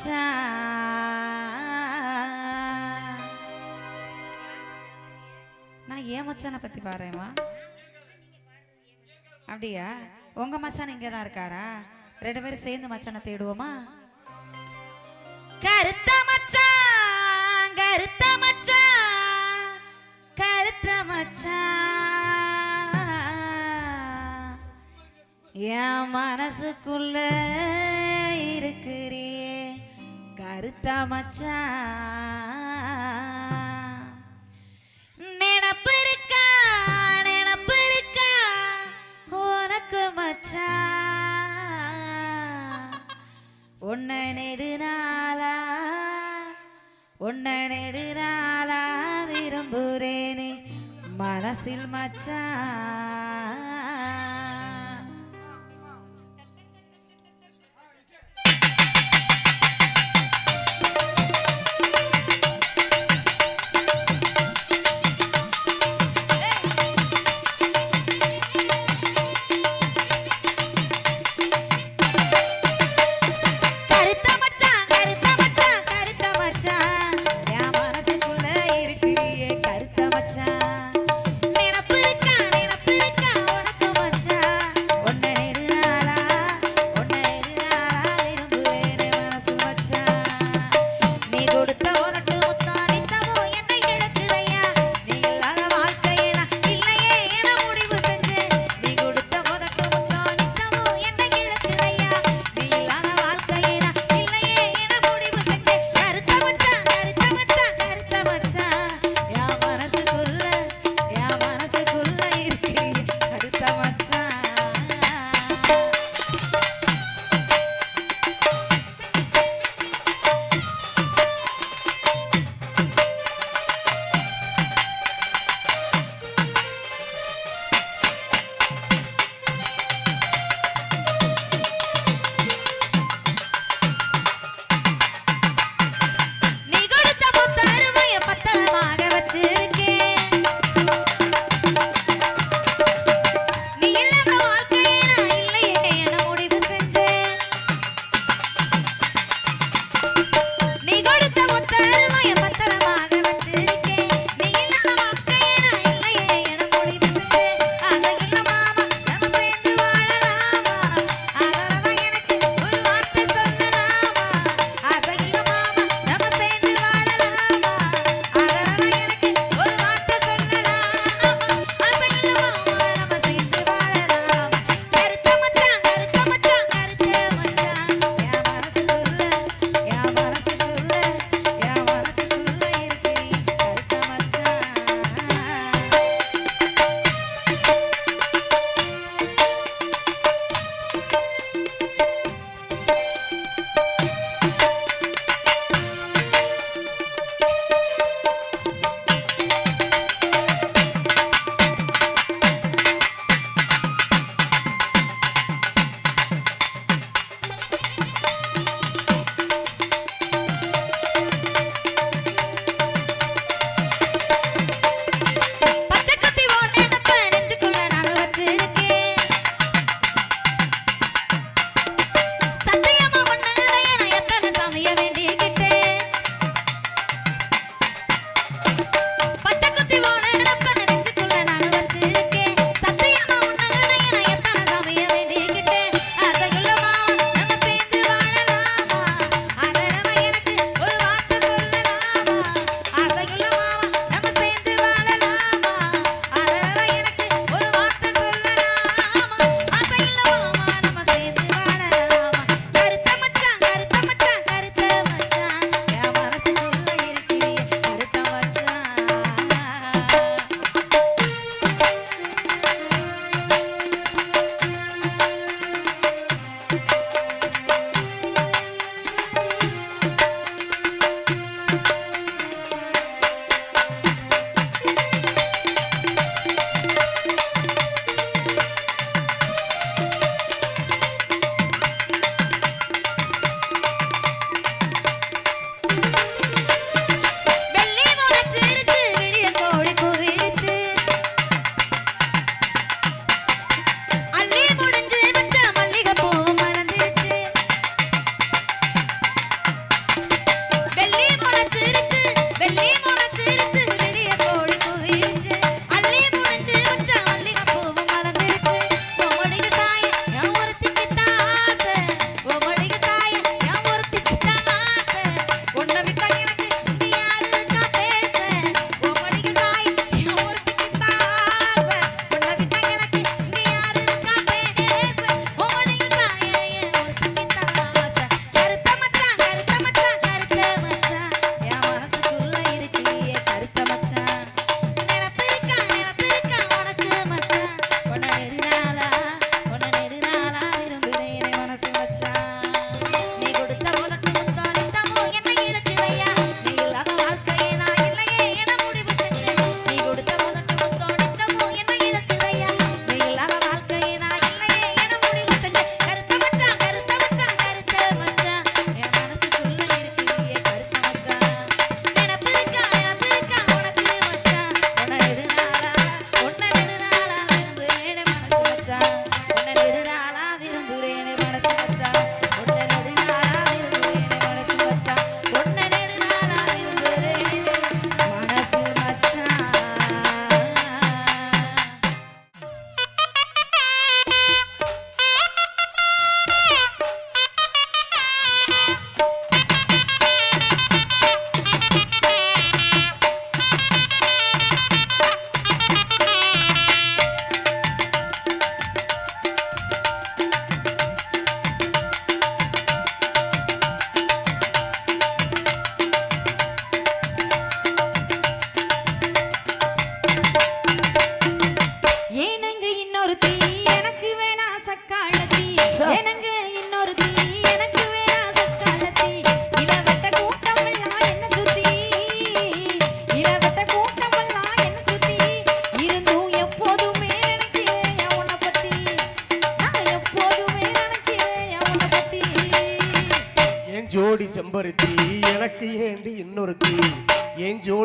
மச்சான். நான் ஏன் மச்சானை பத்தி பாடுறேம்மா? அப்படியா? உங்க மச்சான் இங்கே தான் இருக்காரா? ரெண்டு பேரும் சேர்ந்து மச்சானை தேடுவோமா? கருத்த மச்சான் கருத்த மச்சான் கருத்த மச்சான். என் மனசுக்குள்ள இருக்கிறீ கருத்த மச்சான் நினப்பு இருக்கா? நினப்பு இருக்கா? உனக்கு மச்சான் உன்னை நெடுநாளா உன்னை நெடுநாளா விரும்புறேனே. மனசில் மச்சான்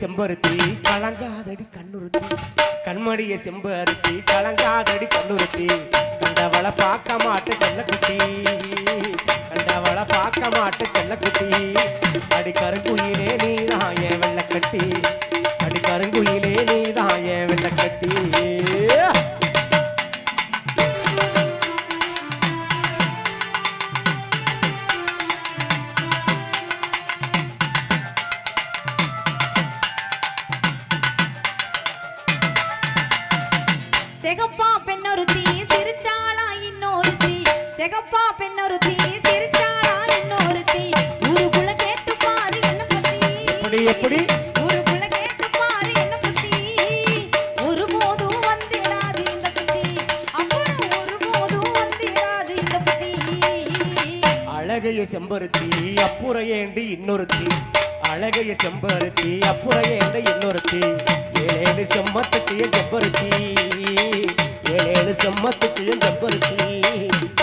செம்பருத்தி கலங்காதடி கண்ணுறுத்தி. கண்மடிய செம்பருத்தி கலங்காதடி கண்ணுறுத்தி. கண்டவளை பார்க்க மாட்டேன் செல்ல குட்டி செகப்பா பெண்ணொருத்தி சிரிச்சாளா இன்னொருத்தி. செகப்பா பெண்ணொருத்தி சிரிச்சாளா இன்னொருத்தி. ஊருக்குள்ள கேட்டு பாரு என்ன பத்தி? எப்படி எப்படி? ஊருக்குள்ள கேட்டு பாரு என்ன பத்தி? ஒருபோதும் வந்திடாது இந்த பத்தி. அப்புறம் ஒருபோதும் வந்திடாது இந்த பத்தி. அழகைய செம்பருத்தி அப்புற ஏண்டி இன்னொருத்தி. அழகைய செம்பருத்தி அப்புற ஏண்டி இன்னொருத்தி. ஏழேழு செம்மத்துக்கு ஜப்பருத்தி. ஏழேழு செம்மத்துக்கு ஜப்பருத்தி.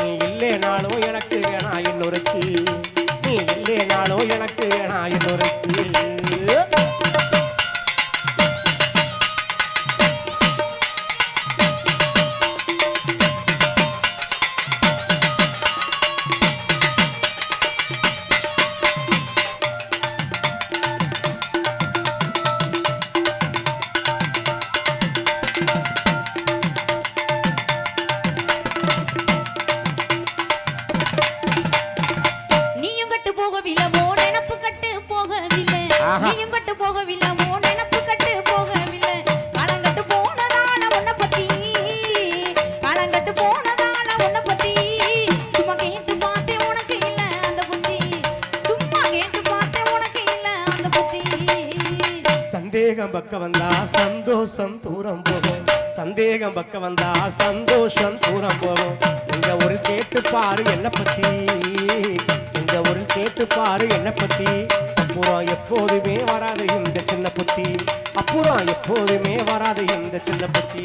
நீ இல்லைனாலும் எனக்கு வேணா இன்னொருத்தி சந்தேகம் பக்க வந்தா சந்தோஷம் தூரம் போகும். சந்தேகம் பக்க வந்தா சந்தோஷம் தூரம் போகும். இங்க ஒரு கேட்டு பாரு என்ன பத்தி. இங்க ஒரு கேட்டு பாரு என்ன பத்தி. அப்புறம் எப்போதுமே வராது இந்த சின்ன புத்தி. அப்புறம் எப்போதுமே வராது இந்த சின்ன புத்தி.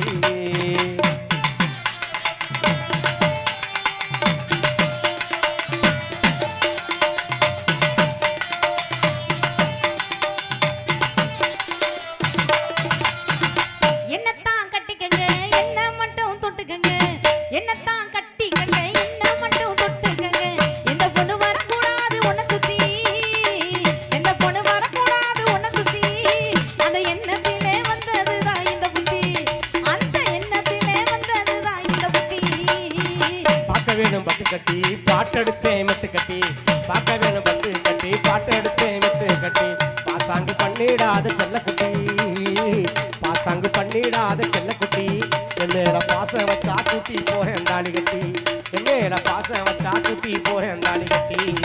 போறேன் தாலி கட்டி